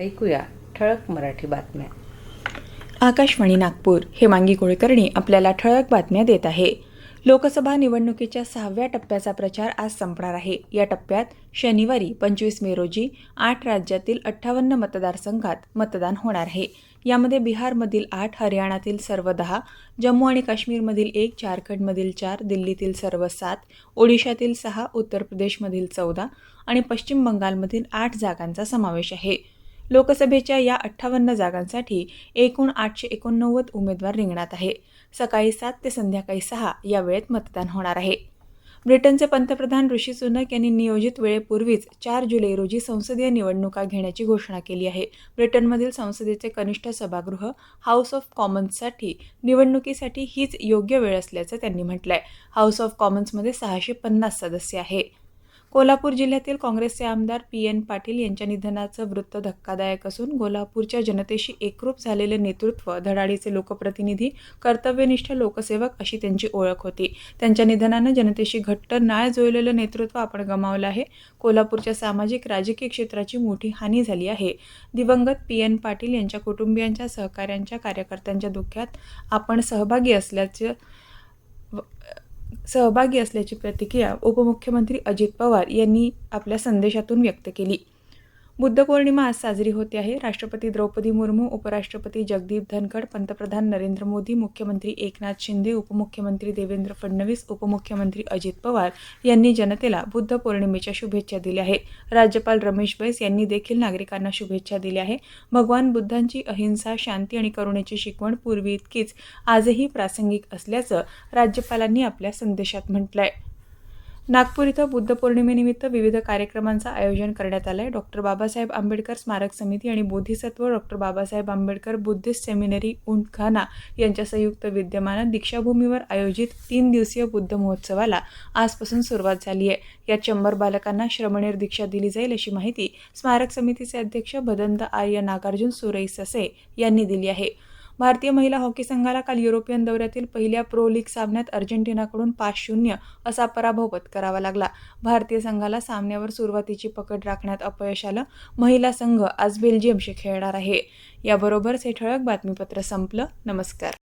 ऐकूया ठळक मराठी बातम्या. आकाशवाणी नागपूर हेमांगी कुलकर्णी आपल्याला ठळक बातम्या देत आहे. लोकसभा निवडणुकीच्या सहाव्या टप्प्याचा प्रचार आज संपणार आहे. या टप्प्यात शनिवारी पंचवीस मे रोजी आठ राज्यातील अठ्ठावन्न मतदारसंघात मतदान होणार आहे. यामध्ये बिहारमधील आठ हरियाणातील सर्व दहा जम्मू आणि काश्मीरमधील एक झारखंडमधील चार दिल्लीतील सर्व सात ओडिशातील सहा उत्तर प्रदेशमधील चौदा आणि पश्चिम बंगालमधील आठ जागांचा समावेश आहे. लोकसभेच्या या अठ्ठावन्न जागांसाठी एकूण आठशे एकोणनव्वद उमेदवार रिंगणात आहे. सकाळी सात ते संध्याकाळी सहा या वेळेत मतदान होणार आहे. ब्रिटनचे पंतप्रधान ऋषी सुनक यांनी नियोजित वेळेपूर्वीच चार जुलै रोजी संसदीय निवडणुका घेण्याची घोषणा केली आहे. ब्रिटनमधील संसदेचे कनिष्ठ सभागृह हाऊस ऑफ कॉमन्ससाठी निवडणुकीसाठी हीच योग्य वेळ असल्याचं त्यांनी म्हटलंय. हाऊस ऑफ कॉमन्समध्ये सहाशे पन्नास सदस्य आहे. कोल्हापूर जिल्ह्यातील काँग्रेसचे आमदार पी एन पाटील यांच्या निधनाचं वृत्त धक्कादायक असून कोल्हापूरच्या जनतेशी एकरूप झालेले नेतृत्व धडाडीचे लोकप्रतिनिधी कर्तव्यनिष्ठ लोकसेवक अशी त्यांची ओळख होती. त्यांच्या निधनानं जनतेशी घट्ट नाळ जुळलेलं नेतृत्व आपण गमावलं आहे. कोल्हापूरच्या सामाजिक राजकीय क्षेत्राची मोठी हानी झाली आहे. दिवंगत पी एन पाटील यांच्या कुटुंबियांच्या सहकाऱ्यांच्या कार्यकर्त्यांच्या दुःखात आपण सहभागी असल्याचं सहभागी असल्याची प्रतिक्रिया उपमुख्यमंत्री अजित पवार यांनी आपल्या संदेशातून व्यक्त केली. बुद्ध पौर्णिमा आज साजरी होते आहे. राष्ट्रपती द्रौपदी मुर्मू उपराष्ट्रपती जगदीप धनखड पंतप्रधान नरेंद्र मोदी मुख्यमंत्री एकनाथ शिंदे उपमुख्यमंत्री देवेंद्र फडणवीस उपमुख्यमंत्री अजित पवार यांनी जनतेला बुद्ध पौर्णिमेच्या शुभेच्छा दिल्या आहेत. राज्यपाल रमेश बैस यांनी देखील नागरिकांना शुभेच्छा दिल्या आहे भगवान बुद्धांची अहिंसा शांती आणि करुणेची शिकवण पूर्वी इतकीच आजही प्रासंगिक असल्याचं राज्यपालांनी आपल्या संदेशात म्हटलं आहे नागपूर इथं बुद्ध पौर्णिमेनिमित्त विविध कार्यक्रमांचं आयोजन करण्यात आलं आहे डॉक्टर बाबासाहेब आंबेडकर स्मारक समिती आणि Bodhisattva doctor Babasaheb Ambedkar Buddhist seminary Untkhana यांच्या संयुक्त विद्यमानं दीक्षाभूमीवर आयोजित तीन दिवसीय बुद्ध महोत्सवाला आजपासून सुरुवात झाली आहे. या चंबर बालकांना श्रमणेर दीक्षा दिली जाईल अशी माहिती स्मारक समितीचे अध्यक्ष भदंत आर्य नागार्जुन सुरई ससे यांनी दिली आहे. भारतीय महिला हॉकी संघाला काल युरोपियन दौऱ्यातील पहिल्या प्रो लीग सामन्यात अर्जेंटिनाकडून पाच शून्य असा पराभव पत्करावा लागला. भारतीय संघाला सामन्यावर सुरुवातीची पकड राखण्यात अपयश आलं. महिला संघ आज बेल्जियमशी खेळणार आहे. याबरोबरच हे ठळक बातमीपत्र संपलं. नमस्कार.